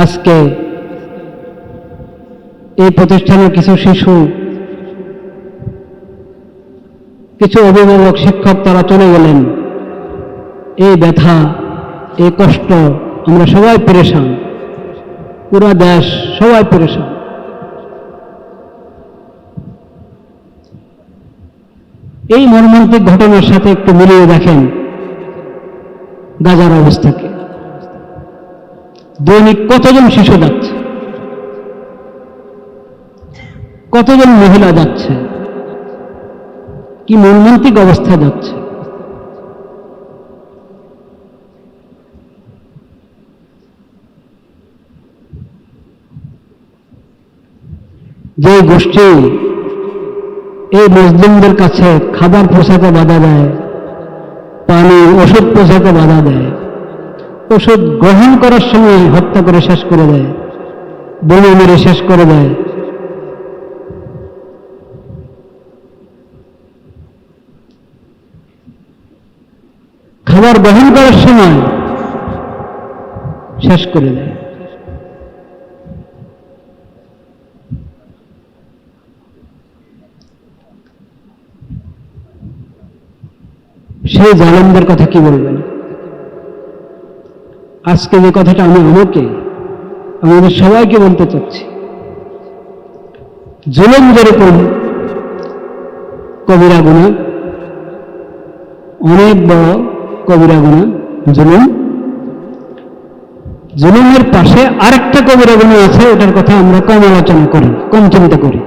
আজকে এই প্রতিষ্ঠানের কিছু শিশু, কিছু অভিভাবক শিক্ষক তারা চলে গেলেন। এই ব্যথা, এই কষ্ট, আমরা সবাই পেরেশান। পুরো দেশ সবাই পেরেশান। এই মর্মান্তিক ঘটনার সাথে একটু মিলিয়ে দেখেন গাজার অবস্থাকে দৈনিক কতজন শিশু যাচ্ছে? কতজন মহিলা যাচ্ছে? কি মর্মান্তিক অবস্থা যাচ্ছে? যে গোষ্ঠী এই মুসলিমদের কাছে খাবার পোষাতে বাধা দেয় পানি ওষুধ পোশাকে বাধা দেয় ওষুধ গ্রহণ করার সময় হত্যা করে শেষ করে দেয়, বোমা মেরে শেষ করে দেয়। খাবার গ্রহণ করার সময় শেষ করে দেয়। সেই জালেমদের কথা কি বলবেন? আজকে যে কথাটা আমি আমাকে আমাদের সবাইকে বলতে চাচ্ছি। জুলুম যেরকম কবিরা গুণা, অনেক বড় কবিরা গুণা, জুলুম। জুলুমের পাশে আরেকটা কবিরা গুণা আছে, ওটার কথা আমরা কম আলোচনা করি, কম চিন্তা করি।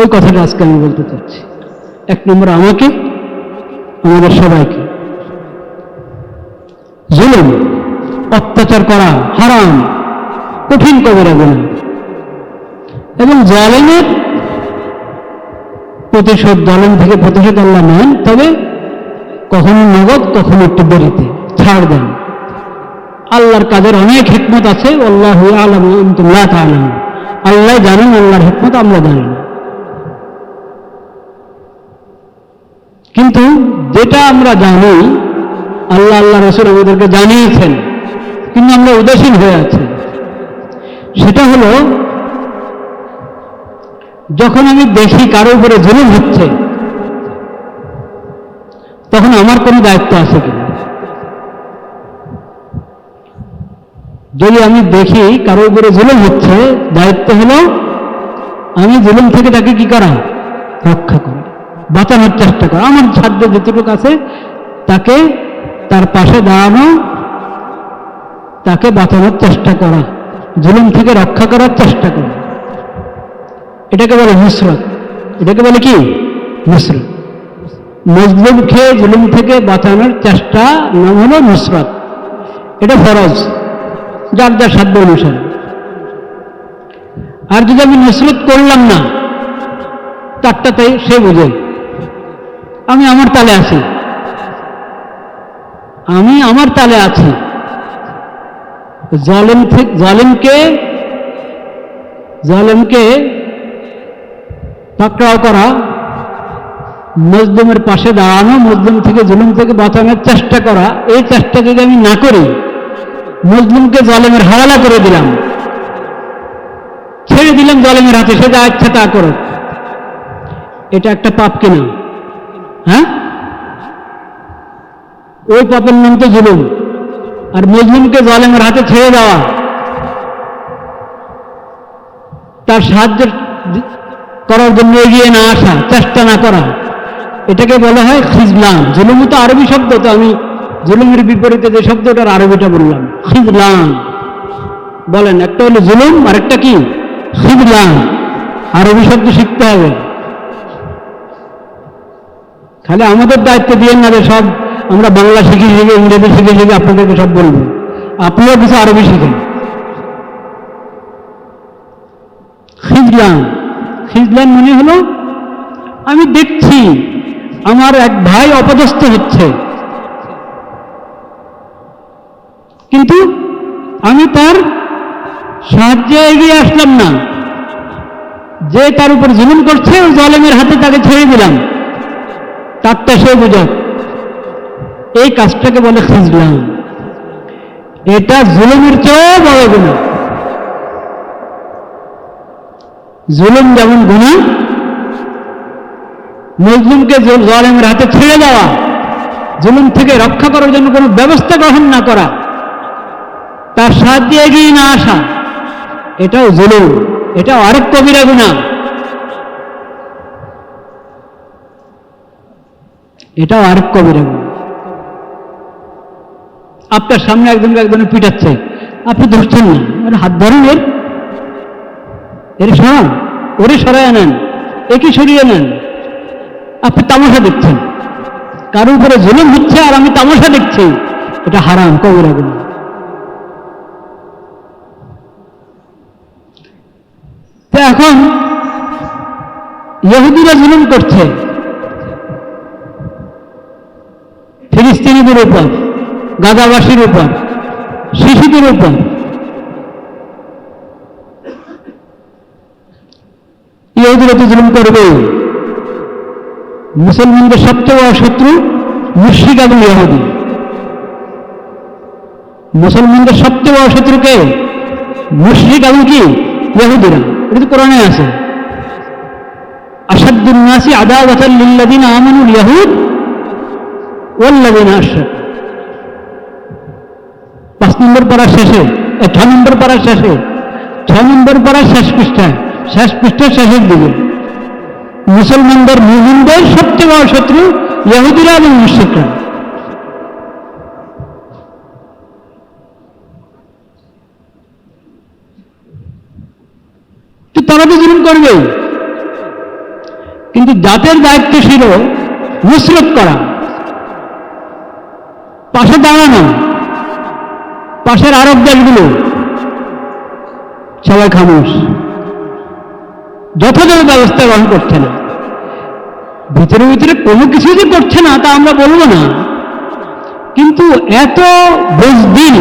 ওই কথাটা আজকে আমি বলতে চাচ্ছি। এক নম্বর, আমাকে আমাদের সবাইকে। জুলুম, অত্যাচার করা হারাম, কঠিন কবিরা গুণা এবং জালেমের প্রতিশোধ, জালেম থেকে প্রতিশোধ আল্লাহ নেন, তবে কখনো নগদ, কখনো একটু দেরিতে ছাড় দেন। আল্লাহর কাজের অনেক হিকমত আছে আল্লাহ আলম আল্লাহ জানেন, আল্লাহর হিকমত আমরা জানি। না কিন্তু যেটা আমরা জানি, আল্লাহ আল্লাহ রসুল আমাদেরকে জানিয়েছেন, কিন্তু আমরা উদাসীন হয়ে আছি। সেটা হলো, যখন আমি দেখি কারও উপরে জুলুম হচ্ছে, তখন আমার কোনো দায়িত্ব আছে কিনা যদি আমি দেখি কারও উপরে জুলুম হচ্ছে, দায়িত্ব হলো, আমি জুলুম থেকে তাকে কি করা? রক্ষা করা। বাঁচানোর চেষ্টা করা। আমার সাধ্য যেটুকু আছে, তাকে তার পাশে দাঁড়ানো, তাকে বাঁচানোর চেষ্টা করা, জুলুম থেকে রক্ষা করার চেষ্টা করা। এটাকে বলে নুসরত। এটাকে বলে কি? নুসরত। খেয়ে জুলুম থেকে বাঁচানোর চেষ্টা নাম হলো নুসরত। এটা ফরজ, যার যার সাধ্য অনুসারে। আর যদি আমি নুসরত করলাম না তারটাতে সে বুঝে। আমি আমার তালে আছি। আমি আমার তালে আছি। জলেম থেকে জলেমকে জলেমকে পাকড়াও করা, মজলুমের পাশে দাঁড়ানো, মজলুম থেকে জুলুম থেকে বাঁচানোর চেষ্টা করা, এই চেষ্টা যদি আমি না করি, মজলুমকে জলেমের হাওয়ালা করে দিলাম। ছেড়ে দিলাম জলেমের হাতে, সে যা ইচ্ছা তা করো এটা একটা পাপ কিনা? হ্যাঁ? ওই পাপের নাম তো জুলুম আর মজলুমকে জলেমের হাতে ছেড়ে দেওয়া। তার সাহায্য করার জন্য এগিয়ে না আসা, চেষ্টা না করা। এটাকে বলা হয় খিজলাম জুলুম তো আরবি শব্দ, তো আমি জুলুমের বিপরীতে যে শব্দ ওটার আরবিটা বললাম। খিজলাম বলেন, একটা হলো জুলুম আর একটা কি? খিজলাম আরবি শব্দ শিখতে হবে। খালি আমাদের দায়িত্ব দিয়ে না যে সব আমরা বাংলা শিখে শিখে, ইংরেজি শিখে শিখে আপনাদেরকে সব বলব। আপনিও কিছু আরবি শিখেন। খিজলাম খিজলাম মানে হলো, আমি দেখছি, আমার এক ভাই অপদস্থ হচ্ছে। কিন্তু আমি তার সাহায্যে এগিয়ে আসলাম না। যে তার উপর জুলুম করছে, ওই জলেমের হাতে তাকে ছেড়ে দিলাম। তারটা সে বুঝক এই কাজটাকে বলে খিজলাম। এটা জুলুমের চেয়েও বড় গুণা। জুলুম যেমন গুণা, মজলুমকে জলেমের হাতে ছেড়ে দেওয়া, জুলুম থেকে রক্ষা করার জন্য কোনো ব্যবস্থা গ্রহণ না করা, তার সাহায্যে এগিয়ে না আসা, এটাও জুলুম, এটাও আরেক কবিরা গুণা। এটাও আরেক কবিরা আপনার সামনে একজনকে একজনে পিটাচ্ছে। আপনি ধরছেন না। আরে হাত ধরেন এর। এর সরান। ওরে সরাই নেন। একই সরিয়ে নেন। আপনি তামাশা দেখছেন। কারও উপরে জুলুম হচ্ছে আর আমি তামাশা দেখছি। এটা হারাম কবিরা গুণা এখন ইহুদিরা জুলুম করছে। ফিলিস্তিনিদের উপর গাদাবাসীর উপর, শিশুদের উপর। ইহুদিরা তো জুলুম করবে। মুসলমানদের সবচেয়ে বড় শত্রু মুর্শিদ এবং ইহুদি। মুসলমানদের সবচেয়ে বড় শত্রুকে মুশরিক এবং কি? ইহুদিরা। এটা তো কোরআনে আছে। আসাদুল নাসি আদাওয়াতাল লিল্লাযিনা আমানুল ইয়াহুদ পাঁচ নম্বর পাড়ার শেষে নম্বর পাড়ার শেষে, ছ নম্বর পাড়ার শেষ পৃষ্ঠায় শেষ পৃষ্ঠার শেষের দিকে। মুসলমানদের মুহিনদের সবচেয়ে বড় শত্রু ইহুদিরা এবং মুশ্রিকরা। তো তারা তো জুলুম করবে কিন্তু জাতের দায়িত্ব ছিল নুসরত করা। পাশে দাঁড়ানো, পাশের আরব দেশগুলো, সবাই খামোশ। যথাযথ ব্যবস্থা গ্রহণ করছে না। ভিতরে ভিতরে কোনো কিছু যে করছে না, তা আমরা বলব না। কিন্তু এত বুঝদিন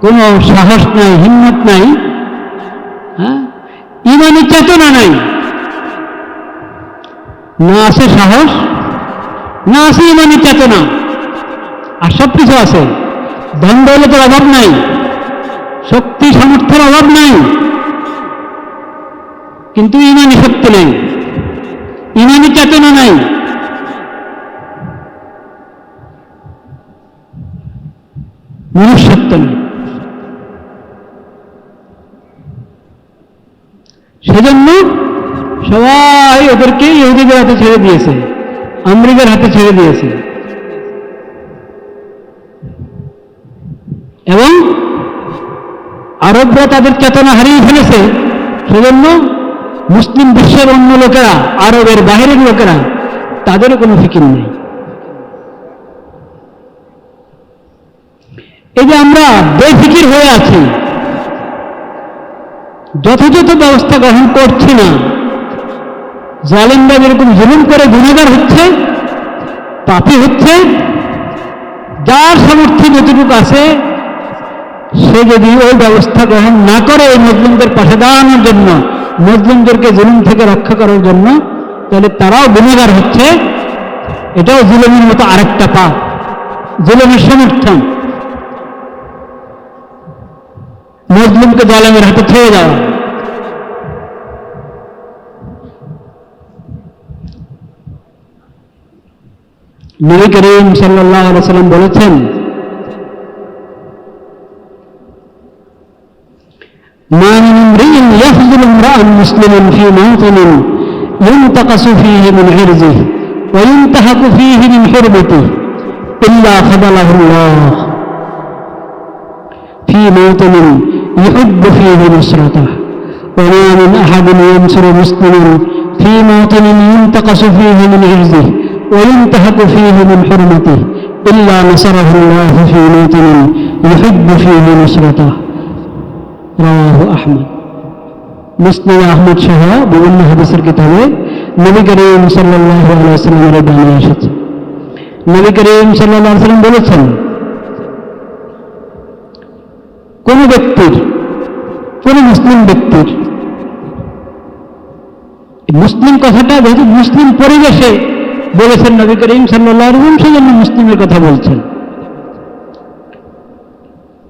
কোনো সাহস নাই, হিম্মত নাই হ্যাঁ? ইমানি চেতনা নাই। না আছে সাহস, না আছে ইমানি চেতনা। আর সব কিছু আছে ধন দৌলতের অভাব নাই। শক্তি, সামর্থ্যের অভাব নাই। কিন্তু ইমানি শক্তি নেই। ইমানি চেতনা নাই। মনুষ্যত্ব নেই। সেজন্য সবাই ওদেরকে ইহুদিদের হাতে ছেড়ে দিয়েছে। আমেরিকার হাতে ছেড়ে দিয়েছে। এবং আরবরা তাদের চেতনা হারিয়ে ফেলেছে, সেজন্য মুসলিম বিশ্বের অন্য লোকেরা, আরবের বাহিরের লোকেরা তাদেরও কোনো ফিকির নেই। এই যে আমরা বেফিকির হয়ে আছি, যথাযথ ব্যবস্থা গ্রহণ করছি না, জালেমরা যেরকম জুলুম করে গুণাগার হচ্ছে, পাপি হচ্ছে, যার সামর্থ্য যতটুকু আছে সে যদি ওই ব্যবস্থা গ্রহণ না করে এই মুসলিমদের পাশে দাঁড়ানোর জন্য, মুসলিমদেরকে জুলুম থেকে রক্ষা করার জন্য, তাহলে তারাও গুণাগার হচ্ছে। এটাও জুলুমের মতো আরেকটা পাপ জুলুমের সমর্থন। মুসলিমকে জালেমের হাতে ছেড়ে দেওয়া। নবী করিম সাল্লাহ সাল্লাম বলেছেন ما من امرئ يخذل امرأ مسلما في موطن ينتقص فيه من عرضه وينتهك فيه من حرمته إلا خذله الله في موطن يحب فيه نصرته. وما من أحد ينصر مسلما في موطن ينتقص فيه من عرضه وينتهك فيه من حرمته إلا نصره الله في موطن يحب فيه نصرته. রাওয়াহু আহমদ। মুসলিম আহমদ সহ বিভিন্ন হাদিসের কিতাবে নবী করিম সাল্লাহ আলাইসাল্লামের বানিয়ে এসেছে। নবী করিম সাল্লাম বলেছেন, কোন ব্যক্তির, কোন মুসলিম ব্যক্তির মুসলিম কথাটা যেহেতু মুসলিম পরিবেশে বলেছেন নবী করিম সাল্লাহ সেজন্য মুসলিমের কথা বলছেন।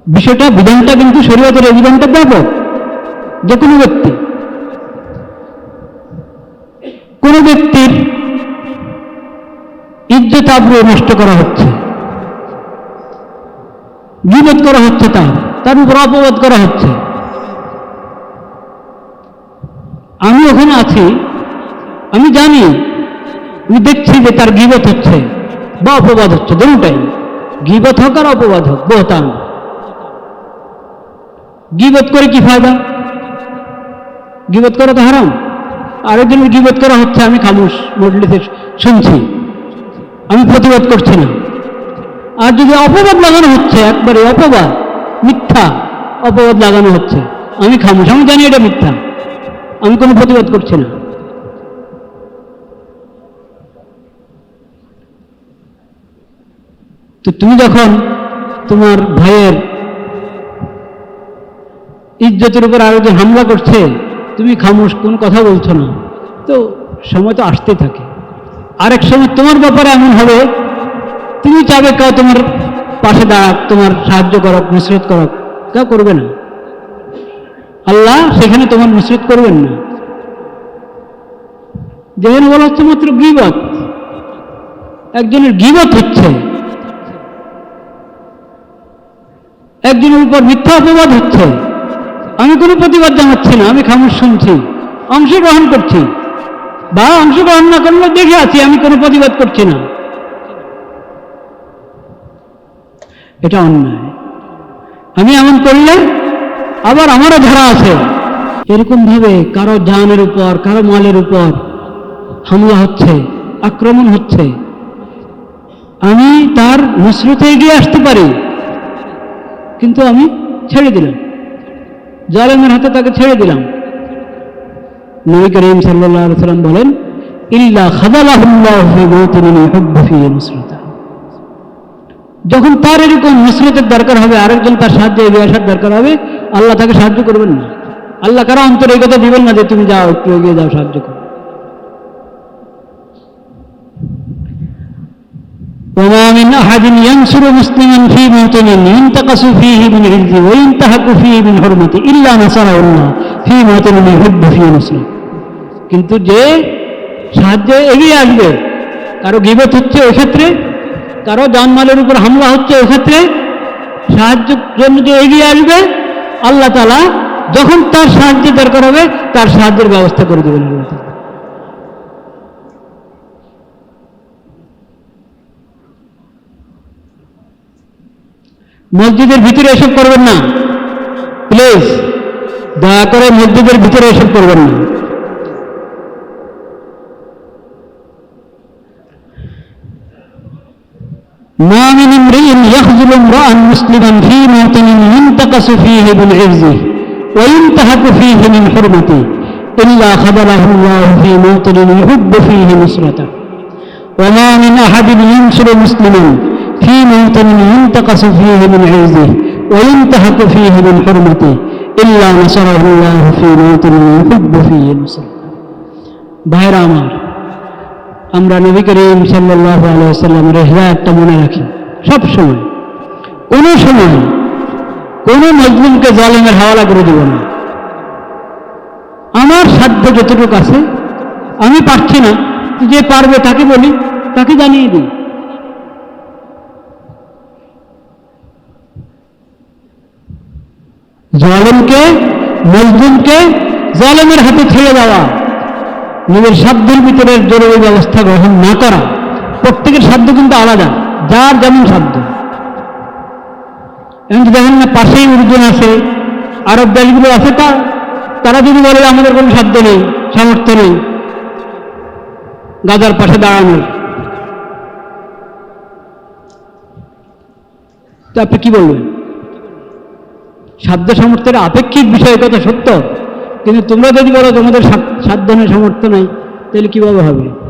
বিষয়টা, বিধানটা কিন্তু শরীয়তের এই বিধানটা ব্যাপক। যে কোনো ব্যক্তি, কোন ব্যক্তির ইজ্জত আব্রু নষ্ট করা হচ্ছে। গিবত করা হচ্ছে তার তার উপর অপবাদ করা হচ্ছে। আমি ওখানে আছি, আমি জানি, আমি দেখছি যে তার গিবত হচ্ছে বা অপবাদ হচ্ছে, দুটাই। গিবত হোক আর অপবাদ হোক বহতান গিবত করে কি ফায়দা? গিবত করা তো হারাম। আরেকজনের গিবত করা হচ্ছে, আমি খামোশ, মজলিসে শুনছি। আমি প্রতিবাদ করছি না। আর যদি অপবাদ লাগানো হচ্ছে, একবারে অপবাদ, মিথ্যা অপবাদ লাগানো হচ্ছে, আমি খামোশ, আমি জানি এটা মিথ্যা। আমি কোনো প্রতিবাদ করছি না। তো তুমি যখন তোমার ভাইয়ের ইজ্জতের উপর আরেকজন হামলা করছে, তুমি খামোশ, কোন কথা বলছো না? তো সময় তো আসতে থাকে। আরেক সময় তোমার ব্যাপারে এমন হবে, তুমি চাবে কেউ তোমার পাশে দাঁড়াক, তোমার সাহায্য করক নুসরত করক, কেউ করবে না। আল্লাহ সেখানে তোমার নুসরত করবেন না। যেখানে বলা হচ্ছে মাত্র গিবত, একজনের গিবত হচ্ছে। একজনের উপর মিথ্যা অপবাদ হচ্ছে। আমি কোনো প্রতিবাদ জানাচ্ছি না, আমি খামোশ শুনছি, অংশগ্রহণ করছি। বা অংশগ্রহণ না করলে দেখে আছি, আমি কোনো প্রতিবাদ করছি না। এটা অন্যায়। আমি এমন করলে আবার আমারও ধারা আছে। এরকম ভাবে কারও জানের উপর, কারও মালের উপর হামলা হচ্ছে, আক্রমণ হচ্ছে। আমি তার নুসরতে এগিয়ে আসতে পারি, কিন্তু আমি ছেড়ে দিলাম। জালেমের হাতে তাকে ছেড়ে দিলাম। নবী করিম সাল্লাম বলেন যখন তার এরকম মুসরতের দরকার হবে, আরেকজন তার সাহায্যে এগিয়ে আসার দরকার হবে, আল্লাহ তাকে সাহায্য করবেন না। আল্লাহ কারও অন্তর এই কথা দিবেন না যে, তুমি যাও, একটু এগিয়ে যাও, সাহায্য করো। وما من أحد ينصر مسلما في موطن ينتقص فيه من عزه وينتهك فيه من حرمته إلا نصره الله في موطن يحب فيه نصره কিন্তু যে সাহায্যে এগিয়ে আসবে কারো গিবত হচ্ছে ওই ক্ষেত্রে কারো জানমালের উপর হামলা হচ্ছে ওই ক্ষেত্রে সাহায্যের জন্য যে এগিয়ে আসবে আল্লাহ তালা যখন তার সাহায্যের দরকার হবে তার সাহায্যের ব্যবস্থা করে দেবেন মসজিদের ভিতরে এসব করবেন না প্লিজ দয়া করে মসজিদের ভিতরে এসব করবেন না ما من امرئ يخذل امرأ مسلما في موطن ينتقص فيه من عزه وينتهك فيه من حرمته إلا خذله الله في موطن يحب فيه نصرته وما من أحد ينصر مسلما في موطن ينتقص فيه من عزه وينتهك فيه من حرمته إلا نصره الله في موطن يحب فيه نصرته ভাইরা আমার আমরা নবী করিম সাল্লাহ আলাইসাল্লামের হৃদায়তটা মনে রাখি সব সময় কোনো সময় কোনো মজলুমকে জালেমের হাওয়ালা করে দেব না আমার সাধ্য যতটুকু আছে আমি পারছি না যে পারবে তাকে বলি তাকে জানিয়ে দিই জালেমকে, মজলুমকে জালেমের হাতে ছেড়ে দেওয়া, নিজের সাধ্যের ভিতরে জরুরি ব্যবস্থা গ্রহণ না করা, প্রত্যেকের সাধ্য কিন্তু আলাদা, যার যেমন সাধ্য। এমনকি দেখেন না, পাশেই উর্দুন আছে, আরব দেশগুলো আছে তা, তারা যদি বলে আমাদের কোনো সাধ্য নেই, সামর্থ্য নেই, গাজার পাশে দাঁড়ানোর। তো আপনি কি বলবেন? সাধ্য সামর্থ্যের আপেক্ষিক বিষয় কথা সত্য। কিন্তু তোমরা যদি বলো তোমাদের সাধ্য সামর্থ্য নেই, তাহলে কীভাবে হবে?